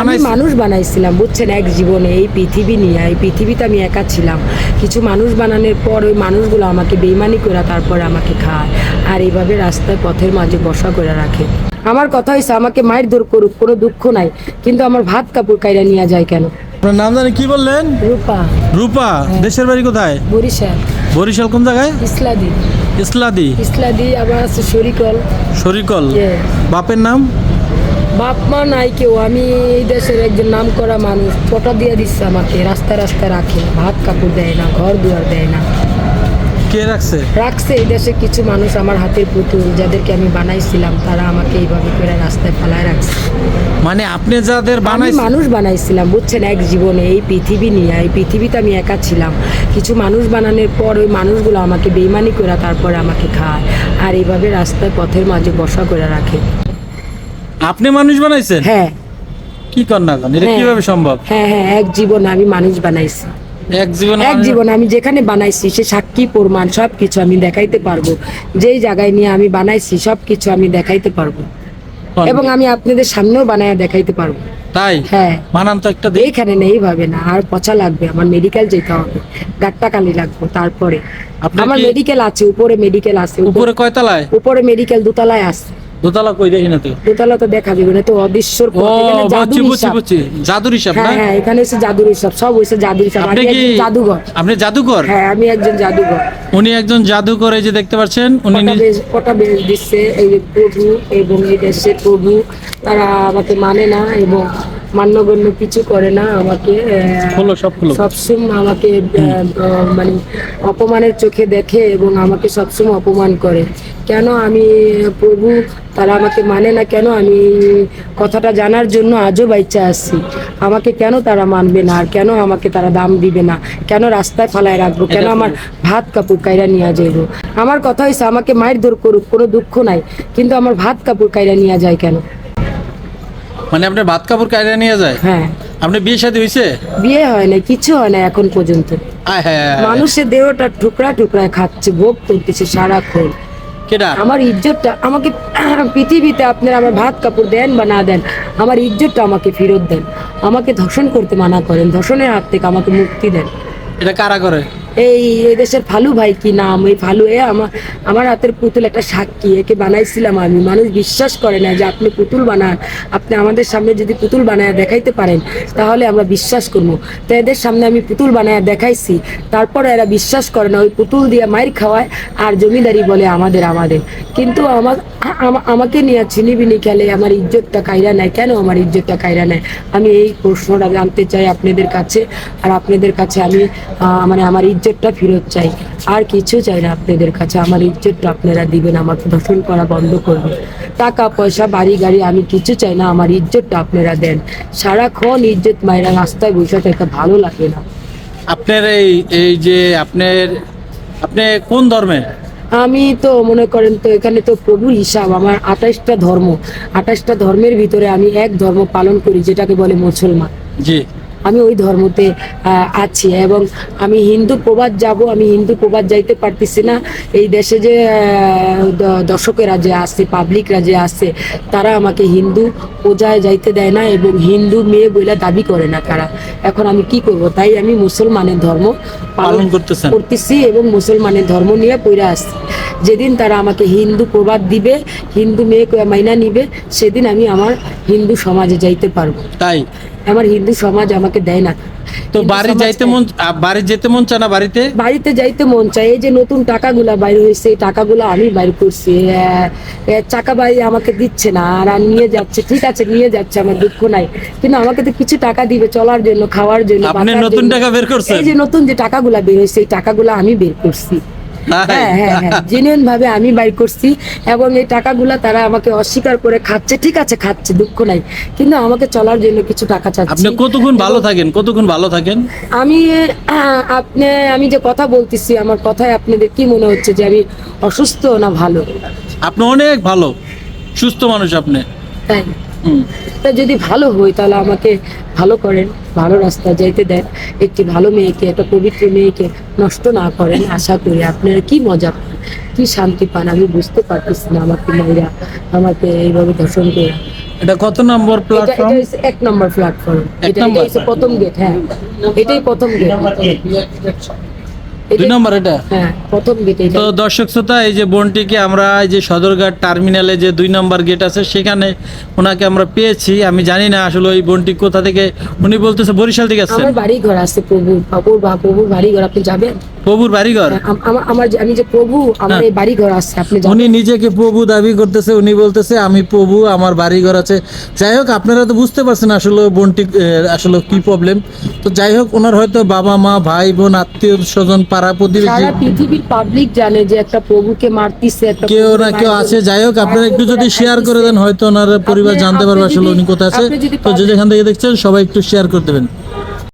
আমি মানুষ বানাইছিলাম বুঝছেন? এক জীবনে এই পৃথিবী নিয়ে এই পৃথিবীতে আমি একা ছিলাম। কিছু মানুষ বানানোর পর ওই মানুষগুলো আমাকে বেইমানি করে তারপরে আমাকে খায় আর এইভাবে রাস্তায় পথের মাঝে বসা করে রাখে। আমার কথা হয়েছে আমাকে মায়ের দূর করুক কোনো দুঃখ নাই কিন্তু আমার ভাত কাপড় কাইরা নিয়ে যায় কেন? আপনার নাম জানি কি বললেন? রূপা। রূপা দেশের বাড়ি কোথায়? বরিশাল। বরিশাল কোন জায়গায়? ইসলাদি। ইসলাদি। ইসলাদি আবার আছে শরিকল। শরিকল। বাপের নাম? বাপ মা নাই কেউ। আমি এই দেশের একজন নাম করা মানুষ ফটো দিয়ে দিচ্ছে আমাকে রাস্তা রাস্তা রাখে। ভাত কাপড় দেয় না ঘর দুয়ার দেয় না। কে রাখছে? রাখছে এই দেশে কিছু মানুষ আমার হাতের পুতুল যাদেরকে আমি বানাইছিলাম তারা আমাকে এইভাবে করে রাস্তায় ফেলায় রাখছে। মানে আপনি যাদের বানাইছেন মানুষ বানাইছিলাম বুঝছেন? এক জীবনে এই পৃথিবী নিয়ে এই পৃথিবীতে আমি একা ছিলাম। কিছু মানুষ বানানোর পর ওই মানুষগুলো আমাকে বেইমানি করে তারপরে আমাকে খায়। আর এইভাবে রাস্তায় পথের মাঝে বসা করে রাখে। আপনি মানুষ বানাইছেন? হ্যাঁ। কি কর না এটা হ্যাঁ। কীভাবে সম্ভব? হ্যাঁ হ্যাঁ এক জীবনে আমি মানুষ বানাইছি। এক জীবন এক জীবন আমি যেখানে বানাইছি সে সাক্ষী প্রমাণ সব কিছু আমি দেখাইতে পারব। যেই জায়গায় নিয়ে আমি বানাইছি সব কিছু আমি দেখাইতে পারব। এবং আমি আপনাদের সামনেও বানায় দেখাইতে পারব। তাই? হ্যাঁ। বানান তো একটা এইখানে নেই ভাবে না আর পচা লাগবে আমার মেডিকেল যেতে হবে। গাট্টা কালি লাগবে তারপরে। আমার মেডিকেল আছে উপরে মেডিকেল আছে উপরে উপরে কয়তলায়? উপরে মেডিকেল দোতলায় আছে। দোতলা কই দেখি না তো? দোতলা তো দেখা যাবে না তো অদৃশ্যর বুঝছি বুঝছি বুঝছি জাদুর হিসাব না? হ্যাঁ হ্যাঁ এখানে এসে জাদুর হিসাব সব হয়েছে জাদুর হিসাব। আপনি কি জাদুঘর। আপনি জাদুঘর? হ্যাঁ আমি একজন জাদুঘর। উনি একজন জাদুঘর এই যে দেখতে পাচ্ছেন উনি কটা বেশ দিচ্ছে এই যে প্রভু এবং এই দেশে প্রভু। তারা আমাকে মানে না এবং মান্যগণ্য কিছু করে না আমাকে সবসময় আমাকে মানে অপমানের চোখে দেখে এবং আমাকে সবসময় অপমান করে। কেন আমি প্রভু তারা আমাকে মানে না কেন আমি কথাটা জানার জন্য আজও বাইচা আসছি আমাকে কেন তারা মানবে না? আর কেন আমাকে তারা দাম দিবে না? কেন রাস্তায় ফালায় রাখব? কেন আমার ভাত কাপড় কাইরা নিয়ে যাইব? আমার কথা হয়েছে আমাকে মায়ের দূর করুক কোনো দুঃখ নাই। কিন্তু আমার ভাত কাপড় কাইরা নিয়ে যায় কেন? মানে আপনি ভাত কাপড় কায়দা নিয়ে যায়? হ্যাঁ। আপনি বিয়ে শাদী হয়েছে বিয়ে হয় না কিছু হয় না এখন পর্যন্ত। মানুষের দেহটা টুকরা টুকরা খাচ্ছে ভোগ করতেছে সারাক্ষণ। কেডা? আমার ইজ্জতটা আমাকে পৃথিবীতে আপনারা আমার ভাত কাপড় দেন বা না দেন আমার ইজ্জতটা আমাকে ফেরত দেন। আমাকে ধর্ষণ করতে মানা করেন ধর্ষণের হাত থেকে আমাকে মুক্তি দেন। এটা কারা করে? এই এই দেশের ফালু ভাই কি নাম? এই ফালু এ আমার আমার হাতের পুতুল একটা সাক্ষী, একে বানাইছিলাম আমি। মানুষ বিশ্বাস করে না যে আপনি পুতুল বানান। আপনি আমাদের সামনে যদি পুতুল বানায় দেখাইতে পারেন, তাহলে আমরা বিশ্বাস করব। তো এদের সামনে আমি পুতুল বানায় দেখাইছি। তারপরে এরা বিশ্বাস করে না, ওই পুতুল দিয়ে মাইর খাওয়ায় আর জমিদারি বলে আমাদের আমাদের। কিন্তু আমার আমাকে নিয়ে ছিনিবিনি খেলে আমার ইজ্জতটা কায়রা নেয়। কেন আমার ইজ্জতটা কায়রা নেয়? আমি এই প্রশ্নটা জানতে চাই আপনাদের কাছে। আর আপনাদের কাছে আমি মানে আমার ইজ্জতটা ফেরত চাই। আর কিছু চাই না আপনাদের কাছে। আমার ইজ্জতটা আপনারা দিবেন আমাকে দর্শন করা বন্ধ করবেন টাকা পয়সা বাড়ি গাড়ি আমি কিছু চাই না আমার ইজ্জতটা আপনারা দেন। সারাক্ষণ ইজ্জত মায়েরা রাস্তায় বসে থেকে ভালো লাগে না। আপনার এই এই যে আপনার আপনি কোন ধর্মের আমি তো মনে করেন তো এখানে তো প্রভুর হিসাব আমার আঠাশটা ধর্ম। আঠাশটা ধর্মের ভিতরে আমি এক ধর্ম পালন করি যেটাকে বলে মুসলমান। জি। আমি ওই ধর্মতে আছি এবং আমি হিন্দু প্রবাদ যাব আমি হিন্দু প্রবাদ যাইতে পারতেছি না। এই দেশে যে দর্শকেরা যে আছে পাবলিকরা যে আছে তারা আমাকে হিন্দু পূজায় যাইতে দেয় না এবং হিন্দু মেয়ে বলে দাবি করে না তারা। এখন আমি কি করব? তাই আমি মুসলমানের ধর্ম পালন করতেছি এবং মুসলমানের ধর্ম নিয়ে পইরা আসছি যেদিন তারা আমাকে হিন্দু প্রবাদ দিবে হিন্দু মেয়ে মাইনা নিবে সেদিন আমি আমার হিন্দু সমাজে যাইতে পারব। তাই? আমার হিন্দু সমাজ আমাকে দেয় না। তো বাড়ি যাইতে মন বাড়ি যেতে মন চায় না বাড়িতে? বাড়িতে যাইতে মন চায়। এই যে নতুন টাকাগুলা বাইর হয়েছে এই টাকাগুলো আমি বাইর করছি। চাকা বাড়ি আমাকে দিচ্ছে না আর নিয়ে যাচ্ছে। ঠিক আছে নিয়ে যাচ্ছে আমার দুঃখ নাই। কিন্তু আমাকে তো কিছু টাকা দিবে চলার জন্য খাওয়ার জন্য আপনি নতুন টাকা বের করছেন? এই যে নতুন যে টাকাগুলা বের হয়েছে এই টাকাগুলো আমি বের করছি? হ্যাঁ হ্যাঁ হ্যাঁ জেনুইন ভাবে আমি বাইর করছি এবং এই টাকাগুলা তারা আমাকে অস্বীকার করে খাচ্ছে। ঠিক আছে খাচ্ছে দুঃখ নাই। কিন্তু আমাকে চলার জন্য কিছু টাকা আপনি কতক্ষণ ভালো থাকেন? কতক্ষণ ভালো থাকেন? আমি আপনি আমি যে কথা বলতেছি আমার কথায় আপনাদের কি মনে হচ্ছে যে আমি অসুস্থ না ভালো? আপনি অনেক ভালো। সুস্থ মানুষ আপনি। তাই। তা যদি ভালো হই তাহলে আমাকে ভালো করেন ভালো রাস্তা যাইতে দেন। একটি ভালো মেয়েকে একটা পবিত্র মেয়েকে নষ্ট না করেন আশা করি আপনারা কি মজা পান কি শান্তি পান আমি বুঝতে পারতেছি না আমাকে মেয়েরা আমাকে এইভাবে ধর্ষণ করে। এটা কত নম্বর এটা এটা প্ল্যাটফর্ম হচ্ছে এক নম্বর প্ল্যাটফর্ম এটা এটা হচ্ছে প্রথম গেট হ্যাঁ। এটাই প্রথম গেট দুই নম্বর এটা? হ্যাঁ প্রথম গেটে তো দর্শক শ্রোতা এই যে বোনটিকে আমরা এই যে সদরঘাট টার্মিনালে যে দুই নম্বর গেট আছে সেখানে ওনাকে আমরা পেয়েছি। আমি জানি না আসলে ওই বোনটি কোথা থেকে উনি বলতেছে বরিশাল থেকে আসছেন। আমার বাড়ি ঘর আছে প্রভু বাড়ি ঘর আপনি যাবেন? প্রভুর বাড়িঘর? আম- আমার আমি যে প্রভু আমার হ্যাঁ। এই বাড়ি ঘর আছে আপনি উনি নিজেকে প্রভু দাবি করতেছে উনি বলতেছে আমি প্রভু আমার বাড়িঘর আছে। যাই হোক আপনারা তো বুঝতে পারছেন আসলে বোনটি আসলে কি প্রবলেম তো যাই হোক ওনার হয়তো বাবা মা ভাই বোন আত্মীয় স্বজন পাড়া প্রতিবেশী সারা পৃথিবীর পাবলিক জানে যে একটা প্রভুকে মারতিছে একটা কেউ না কেউ আছে। যাই হোক আপনারা একটু যদি শেয়ার করে দেন হয়তো ওনার পরিবার জানতে পারবে আসলে উনি কোথায় আছে। তো যে যেখান থেকে দেখছেন সবাই একটু শেয়ার করে দেবেন।